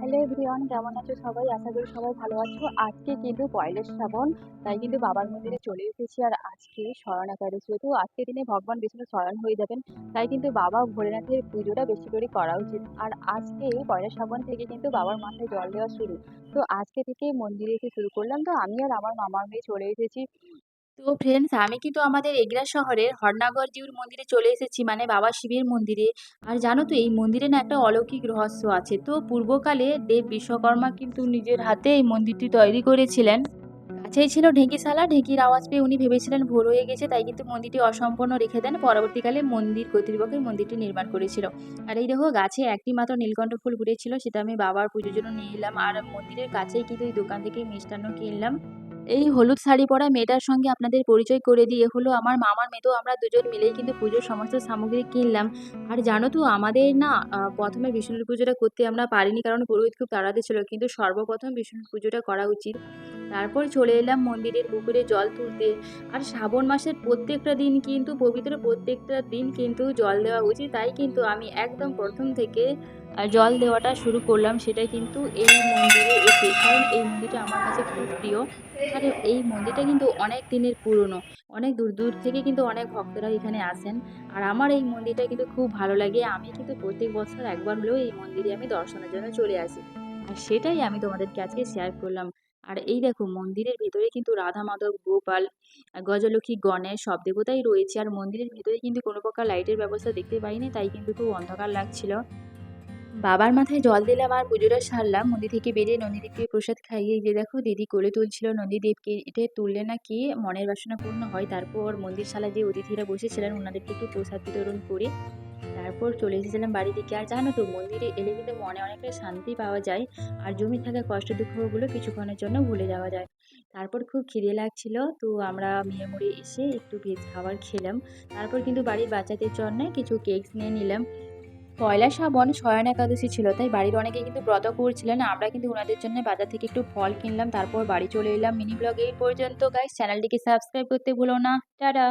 Hello everyone কেমন আছো সবাই? আশা করি সবাই ভালো আছো। আজকে কিন্তু পয়লা শ্রাবণ, তাই কিন্তু বাবার মন্দিরে চলে এসেছি। আর আজকে শরণ একাদশী যেহেতু আজকে দিনে ভগবান বিষ্ণু শরণ হয়ে যাবেন, তাই কিন্তু বাবা ভোলেনাথের পুজোটা বেশি করে করা উচিত। আর আজকে পয়লা শ্রাবণ থেকে কিন্তু বাবার মাথায় জল দেওয়া শুরু। তো আজকে থেকে মন্দিরে এসে শুরু করলাম। তো আমি আর আমার মামার মেয়ে চলে এসেছি। তো ফ্রেন্ডস আমি কিন্তু আমাদের এগরা শহরের হরনাগর জিউর মন্দিরে চলে এসেছি মানে বাবা শিবের মন্দিরে। আর জানো তো, এই মন্দিরে না একটা অলৌকিক রহস্য আছে। তো পূর্বকালে দেব বিশ্বকর্মা কিন্তু নিজের হাতে এই মন্দিরটি তৈরি করেছিলেন। কাছেই ছিল ঢেঁকিশালা, ঢেঁকির আওয়াজ পেয়ে উনি ভেবেছিলেন ভোর হয়ে গেছে, তাই কিন্তু মন্দিরটি অসম্পূর্ণ রেখে দেন। পরবর্তীকালে মন্দির কর্তৃপক্ষের মন্দিরটি নির্মাণ করেছিল। আর এই দেখো, গাছে একটি মাত্র নীলকণ্ঠ ফুল ফুটেছিল, সেটা আমি বাবার পুজোর জন্য নিয়ে এলাম। আর মন্দিরের কাছেই কিন্তু এই দোকান থেকে মিষ্টান্ন কিনলাম। এই হলুদ শাড়ি পরা মেয়েটার সঙ্গে আপনাদের পরিচয় করে দিয়ে হলো আমার মামার মেয়ে, তো আমরা দুজন মিলেই কিন্তু পুজোর সমস্ত সামগ্রী কিনলাম। আর জানো তো, আমাদের না প্রথমে বিষ্ণুর পুজোটা করতে আমরা পারিনি, কারণ পুরোহিত খুব তাড়াতে ছিল। কিন্তু সর্বপ্রথম বিষ্ণুর পুজোটা করা উচিত। তারপর চলে এলাম মন্দিরের পুকুরে জল তুলতে। আর শ্রাবণ মাসের প্রত্যেকটা দিন কিন্তু, পবিত্র প্রত্যেকটা দিন কিন্তু জল দেওয়া উচিত। তাই কিন্তু আমি একদম প্রথম থেকে জল দেওয়াটা শুরু করলাম। সেটা কিন্তু এই মন্দিরে এসে কারণ এই মন্দিরটা আমার কাছে খুব প্রিয়। আর এই মন্দিরটা কিন্তু অনেক দিনের পুরনো। অনেক দূর দূর থেকে কিন্তু অনেক ভক্তরা এখানে আসেন। আর আমার এই মন্দিরটা কিন্তু খুব ভালো লাগে। আমি কিন্তু প্রত্যেক বছর একবার হলেও এই মন্দিরে আমি দর্শনের জন্য চলে আসি। আর সেটাই আমি তোমাদেরকে আজকে শেয়ার করলাম। আর এই দেখো, মন্দিরের ভেতরে কিন্তু রাধা মাধব, গোপাল, গজলক্ষ্মী, গণেশ সব দেবতাই রয়েছে। আর মন্দিরের ভেতরে কিন্তু কোনো প্রকার লাইটের ব্যবস্থা দেখতে পাইনি, তাই কিন্তু খুব অন্ধকার লাগছিল। বাবার মাথায় জল দিলাম আর পুজোটা সারলাম। মন্দির থেকে বেরিয়ে নন্দীদেবকে প্রসাদ খাইয়ে যে দেখো, দিদি কোলে তুলছিল নন্দীদেবকে এটা তুললে নাকি মনের বাসনা পূর্ণ হয়। তারপর মন্দিরশালা যে অতিথিরা বসেছিলেন ওনাদেরকে একটু প্রসাদ বিতরণ করে তারপর চলে এসেছিলাম বাড়ি থেকে আর জানো তো, মন্দিরে এলে কিন্তু মনে অনেকটা শান্তি পাওয়া যায় আর জমি থাকা কষ্ট দুঃখগুলো কিছুক্ষণের জন্য ভুলে যাওয়া যায়। তারপর খুব খিদে লাগছিল, তো আমরা মেয়ে মুড়ে এসে একটু ভেজ খাবার খেলাম। তারপর কিন্তু বাড়ির বাচ্চাদের জন্য কিছু কেকস নিয়ে নিলাম। পয়লা শ্রাবণ শয়ন একাদশী ছিল, তাই বাড়ির অনেকে কিন্তু ব্রত করছিলেন। আমরা কিন্তু ওনাদের জন্য বাজার থেকে একটু ফল কিনলাম, তারপর বাড়ি চলে এলাম মিনি ব্লগ এই পর্যন্ত। গাইস চ্যানেলটিকে সাবস্ক্রাইব করতে ভুলো না। টাটা!